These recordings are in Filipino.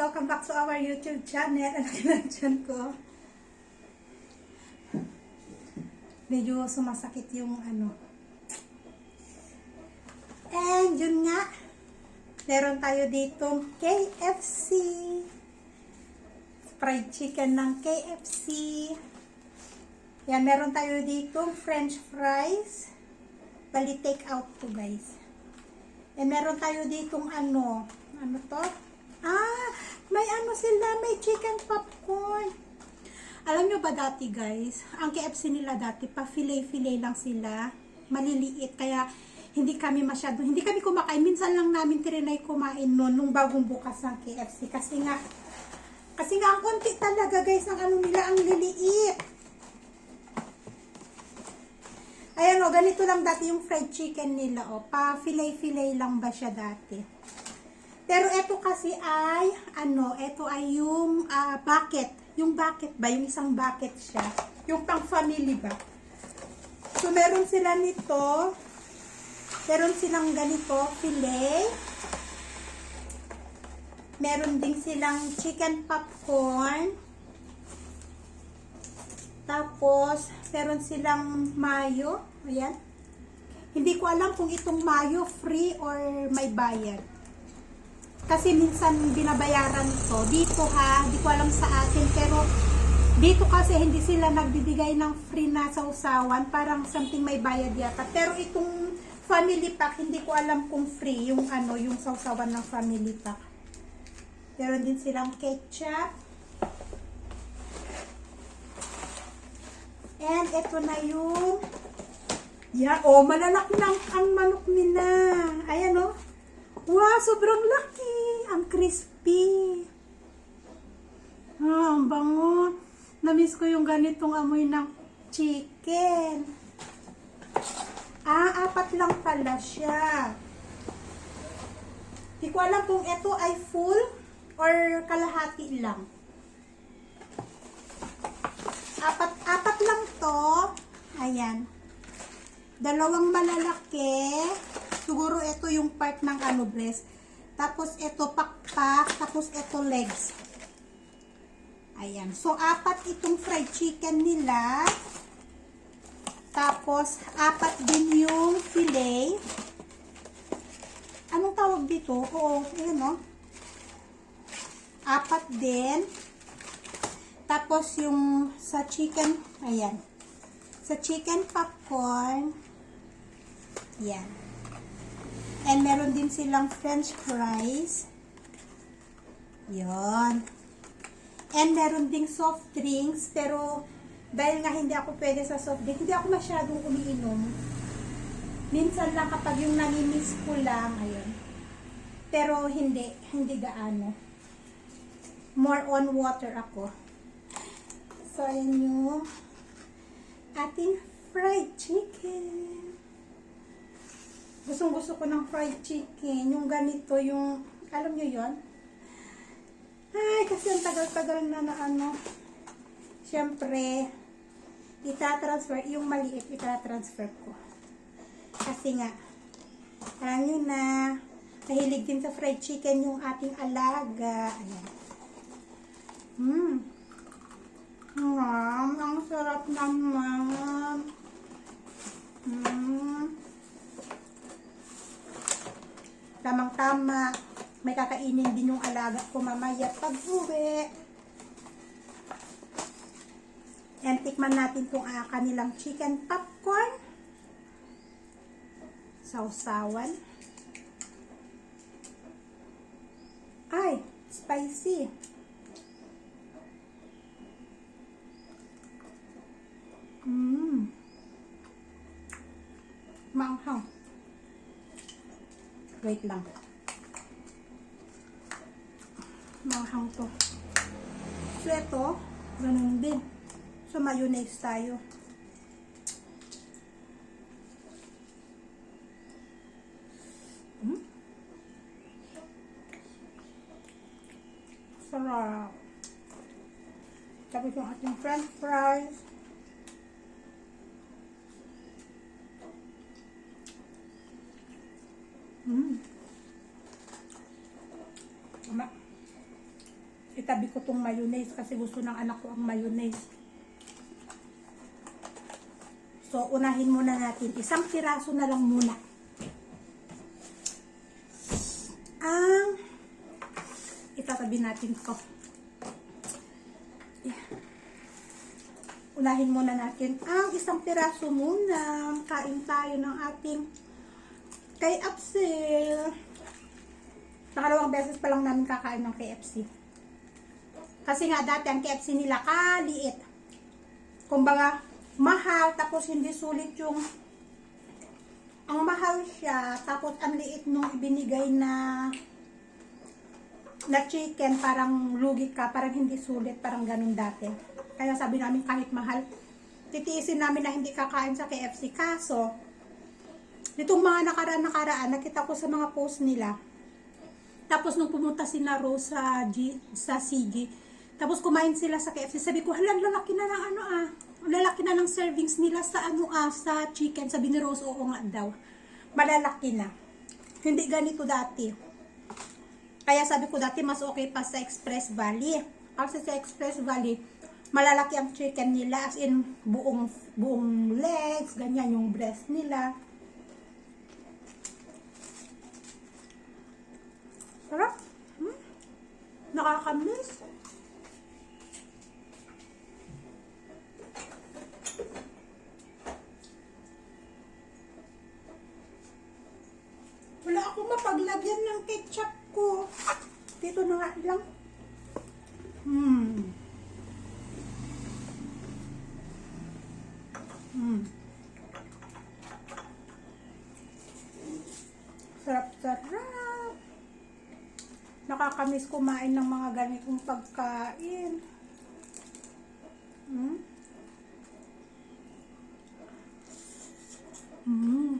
Welcome back to our YouTube channel. Ano kinandyan ko? Medyo sumasakit yung ano. And yun nga, meron tayo ditong KFC. Fried chicken ng KFC. Yan, meron tayo ditong french fries. Bali, take out to guys. And meron tayo ditong ano, ano to? Ah, may ano sila, may chicken popcorn. Alam nyo ba dati guys, ang KFC nila dati, pa fillet-fillet lang sila. Maliliit, kaya hindi kami masyado, hindi kami kumakain. Minsan lang namin trinay kumain noon, nung bagong bukas ng KFC. Kasi nga, kasi nga ang konti talaga guys, ang ano nila, ang liliit. Ayan o, ganito lang dati yung fried chicken nila o. Pa fillet-fillet lang ba siya dati. Pero ito kasi ay, ano, ito ay yung ah, bucket. Yung bucket ba? Yung isang bucket siya. Yung pang family ba? So, meron sila nito. Meron silang ganito, filet. Meron din silang chicken popcorn. Tapos, meron silang mayo. Ayan. Hindi ko alam kung itong mayo free or may bayad. Kasi minsan binabayaran to. Dito ha, hindi ko alam sa atin. Pero dito kasi hindi sila nagbibigay ng free na sausawan. Parang something may bayad yata. Pero itong family pack, hindi ko alam kung free yung ano, yung sausawan ng family pack. Meron din silang ketchup. And ito na yung yan, oh, malalaki lang ang manok nila. Ayan, oh. Wow, sobrang laki. Ang crispy. Ah, ang bango. Namiss ko yung ganitong amoy ng chicken. Ah, apat lang pala siya. Di ko alam kung ito ay full or kalahati lang. Apat, apat lang to. Ayan. Dalawang malalaki. Siguro ito yung part ng ano breast. Tapos ito pakpak. Tapos ito legs. Ayan. So, apat itong fried chicken nila. Tapos, apat din yung filet. Anong tawag dito? Oo, ayan o. Apat din. Tapos, yung sa chicken, ayan. Sa chicken popcorn, yan. And meron din silang french fries. Yon. And meron ding soft drinks, pero dahil nga hindi ako pwede sa soft drink, hindi ako masyadong umiinom. Minsan lang kapag yung nanimiss ko lang, ayun. Pero hindi, hindi gaano. More on water ako. So, ayun yung ating fried chicken. Gustong gusto ko ng fried chicken. Yung ganito, yung, alam nyo yon Ay, kasi ang tagal-tagal na na ano. Siyempre, itatransfer, yung maliit, itatransfer ko. Kasi nga, alam nyo na, mahilig din sa fried chicken yung ating alaga. Ayan. Mmm. Mmm, ang sarap naman. Mmm. Tamang-tama. May kakainin din yung alaga ko mamaya pag uwi. And tikman natin itong uh, kanilang chicken popcorn. Sausawan. Ay, spicy. Mmm. Maanghang. Wait lang. Maanghang to. So, ito, ganun din. So, mayonnaise tayo. Hmm? Sarap. Tapos yung ating french fries. Mm. Itabi ko tong mayonnaise kasi gusto ng anak ko ang mayonnaise. So, unahin muna natin. Isang piraso na lang muna. Ang itatabi natin to. Yeah. Unahin muna natin ang isang piraso muna. Kain tayo ng ating kay Apsil. Nakalawang beses pa lang namin kakain ng KFC. Kasi nga dati ang KFC nila kaliit. Kumbaga, mahal tapos hindi sulit yung ang mahal siya tapos ang liit nung ibinigay na na chicken parang lugi ka, parang hindi sulit, parang ganun dati. Kaya sabi namin kahit mahal, titiisin namin na hindi kakain sa KFC. Kaso, nitong mga nakaraan-nakaraan, nakita ko sa mga post nila, tapos nung pumunta si na Rose sa, G, sa CG, tapos kumain sila sa KFC, sabi ko, halang lalaki na ng ano ah, lalaki na ng servings nila sa ano ah, sa chicken. Sabi ni Rose, oo nga daw, malalaki na. Hindi ganito dati. Kaya sabi ko dati, mas okay pa sa Express Valley. Kasi sa Express Valley, malalaki ang chicken nila, as in buong, buong legs, ganyan yung breast nila. Sarap. Hmm? Nakakamiss. Wala akong mapaglagyan ng ketchup ko. Dito na nga lang. Hmm. Hmm. Sarap-sarap. Nakakamiss kumain ng mga ganitong pagkain. Hmm? Hmm.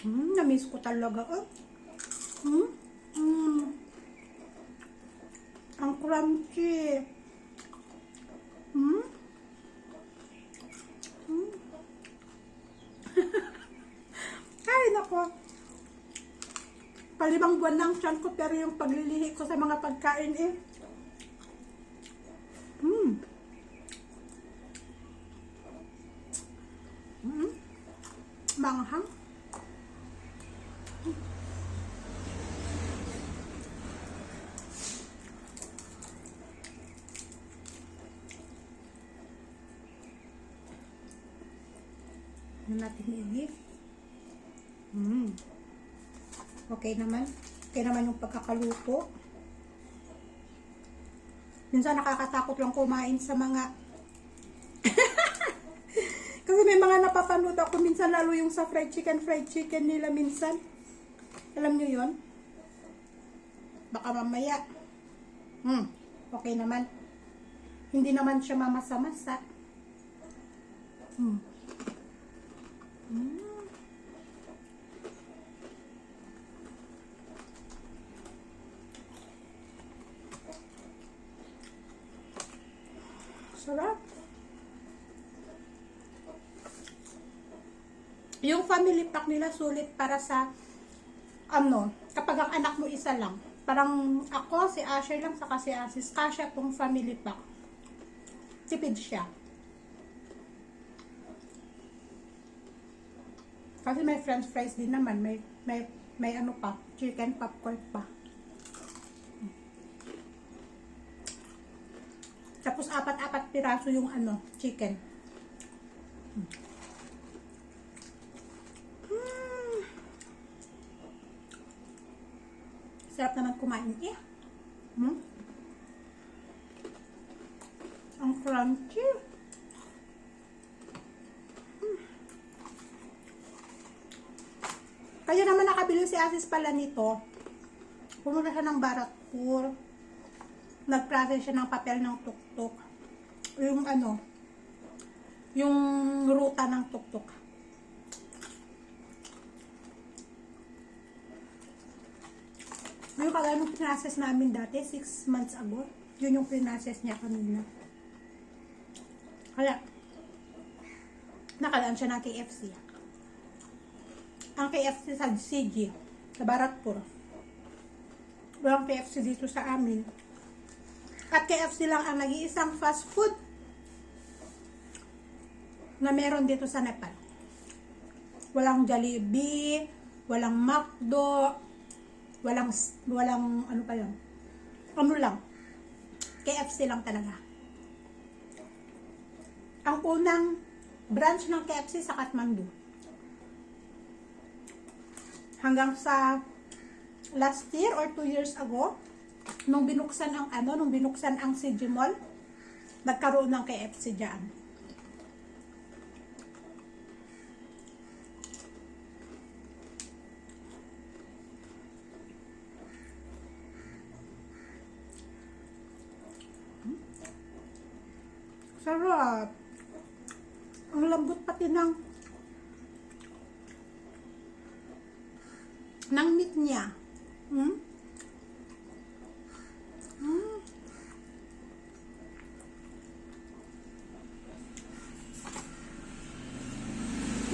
Hmm, namiss ko talaga. Oh. Hmm? Hmm. Ang crunchy. Hmm? Hmm? Ay, nako. Palimang buwan lang tiyan ko pero yung paglilihi ko sa mga pagkain eh. Hmm. Hmm. Manghang. Ano natin i Hmm. Okay naman. Okay naman yung pagkakaluto. Minsan nakakatakot lang kumain sa mga Kasi may mga napapanood ako minsan lalo yung sa fried chicken, fried chicken nila minsan. Alam nyo yon? Baka mamaya. Hmm, okay naman. Hindi naman siya mamasa-masa. Hmm. Hmm. Sarap. Yung family pack nila sulit para sa ano, kapag ang anak mo isa lang. Parang ako, si Asher lang, saka si Asis. Kasha tong family pack. Tipid siya. Kasi may french fries din naman. May, may, may ano pa, chicken popcorn pa. Tapos apat-apat piraso yung ano, chicken. Hmm. Sarap naman kumain eh. Hmm? Ang crunchy. Hmm. Kaya naman nakabili si Asis pala nito. Pumunta siya ng Baratpur. Nag-process siya ng papel ng tuktok. Yung ano, yung ruta ng tuktok. Yung kagaya nung pinprocess namin dati, 6 months ago, yun yung pinprocess niya kanina. Kaya, nakalaan siya ng KFC. Ang KFC sa CG, sa Baratpur. Walang KFC dito sa amin. At KFC lang ang nag-iisang fast food na meron dito sa Nepal. Walang Jollibee, walang McDo, walang walang ano pa yun. Ano lang. KFC lang talaga. Ang unang branch ng KFC sa Kathmandu. Hanggang sa last year or two years ago, nung binuksan ang ano, nung binuksan ang CG Mall, nagkaroon ng KFC diyan. Sarap. Ang lambot pati ng ng meat niya. Hmm? Hmm.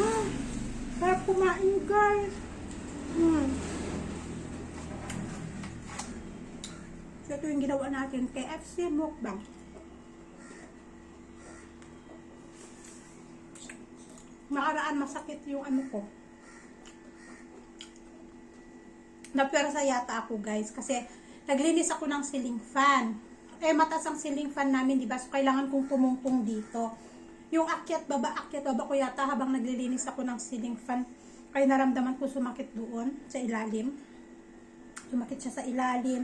Hmm. Sarap kumain guys. Hmm. So ito yung ginawa KFC mukbang. Nakaraan masakit yung ano ko. Napersa yata ako guys kasi naglinis ako ng ceiling fan. Eh mataas ang ceiling fan namin, 'di ba? So kailangan kong tumungtong dito. Yung akyat baba, akyat baba ko yata habang naglilinis ako ng ceiling fan. Kaya naramdaman ko sumakit doon sa ilalim. Sumakit siya sa ilalim.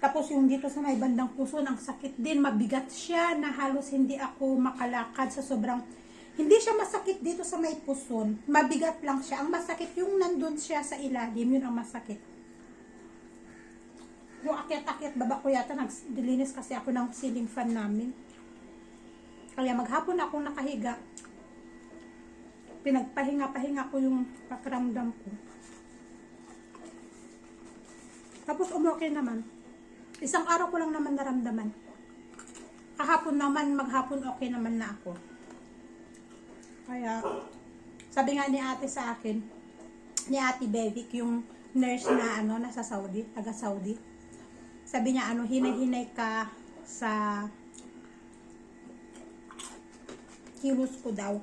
Tapos yung dito sa may bandang puso, ang sakit din, mabigat siya na halos hindi ako makalakad sa sobrang hindi siya masakit dito sa may puson. Mabigat lang siya. Ang masakit yung nandun siya sa ilalim, yun ang masakit. Yung akyat-akyat baba ko yata, naglilinis kasi ako ng ceiling fan namin. Kaya maghapon akong nakahiga. Pinagpahinga-pahinga ko yung pakiramdam ko. Tapos umokay naman. Isang araw ko lang naman naramdaman. Kahapon naman, maghapon okay naman na ako. Kaya, sabi nga ni ate sa akin, ni ate Bevic, yung nurse na ano, nasa Saudi, taga Saudi. Sabi niya, ano, hinay-hinay ka sa kilos ko daw.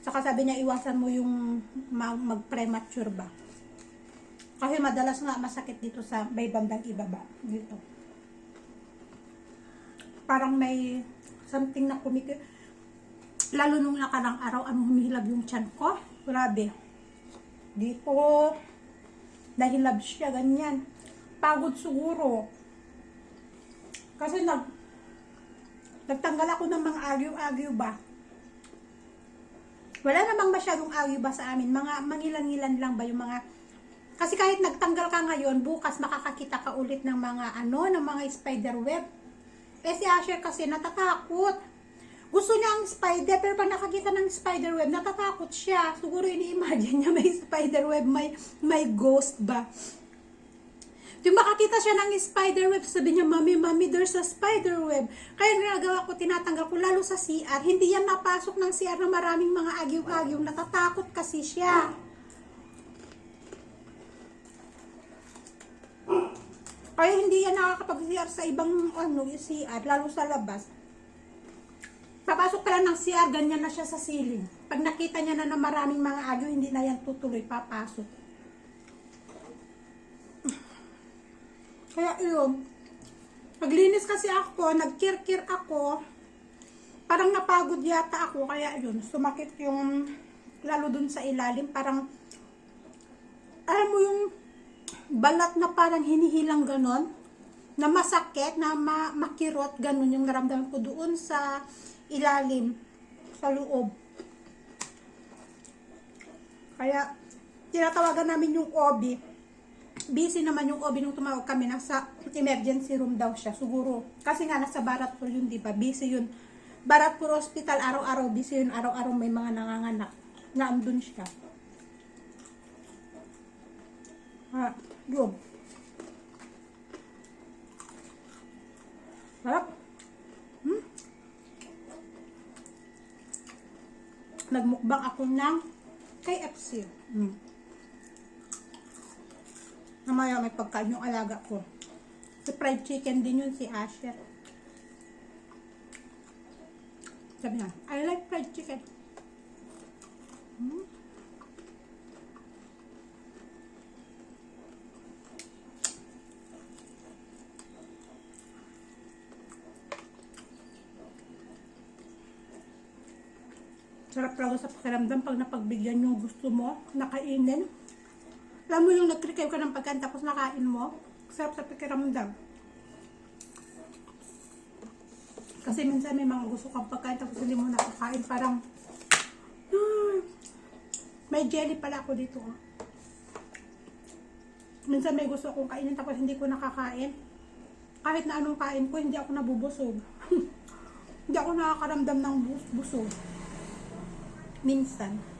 Saka sabi niya, iwasan mo yung ma- mag-premature ba. Kasi madalas nga masakit dito sa may bandang ibaba. Dito. Parang may something na kumikil. Lalo nung nakarang araw, ano humihilab yung tiyan ko. Grabe. Dito. Nahilab siya, ganyan. Pagod siguro. Kasi nag nagtanggal ako ng mga agyo-agyo ba. Wala namang masyadong agyo ba sa amin. Mga mangilan-ngilan lang ba yung mga kasi kahit nagtanggal ka ngayon, bukas makakakita ka ulit ng mga ano, ng mga spider web. Eh si Asher kasi natatakot. Gusto niya ang spider, pero pag nakakita ng spider web, natatakot siya. Siguro ini-imagine niya may spider web, may, may ghost ba. Yung makakita siya ng spider web, sabi niya, Mami, Mami, there's a spider web. Kaya ginagawa ko, tinatanggal ko, lalo sa CR. Hindi yan napasok ng CR na maraming mga agyo-agyo. Natatakot kasi siya. Kaya hindi yan nakakapag-CR sa ibang ano, CR, lalo sa labas. Papasok pa lang ng CR, ganyan na siya sa ceiling. Pag nakita niya na na maraming mga agyo, hindi na yan tutuloy papasok. Kaya yun, naglinis kasi ako, nagkirkir ako, parang napagod yata ako, kaya yun, sumakit yung, lalo dun sa ilalim, parang, alam mo yung, balat na parang hinihilang ganon, na masakit, na ma makirot, ganon yung naramdaman ko doon sa ilalim, sa loob. Kaya, tinatawagan namin yung OB, busy naman yung OB nung tumawag kami, nasa emergency room daw siya, siguro. Kasi nga, nasa Baratpur yun, di ba? Busy yun. Baratpur Hospital, araw-araw, busy yun, araw-araw may mga nanganganak. Na andun siya. Ha, yun. Sarap. Hmm? Nagmukbang ako ng KFC. Hmm. Namaya may pagkain yung alaga ko. Si fried chicken din yun si Asher. Sabi niya, I like fried chicken. Hmm? Talaga sa pakiramdam pag napagbigyan yung gusto mo, nakainin. Alam mo yung nag-crave ka ng pagkain tapos nakain mo, sarap sa pakiramdam. Kasi minsan may mga gusto kang pagkain tapos hindi mo nakakain. Parang, may jelly pala ako dito. oh. Minsan may gusto akong kainin tapos hindi ko nakakain. Kahit na anong kain ko, hindi ako nabubusog. hindi ako nakakaramdam ng bus busog. Minsan.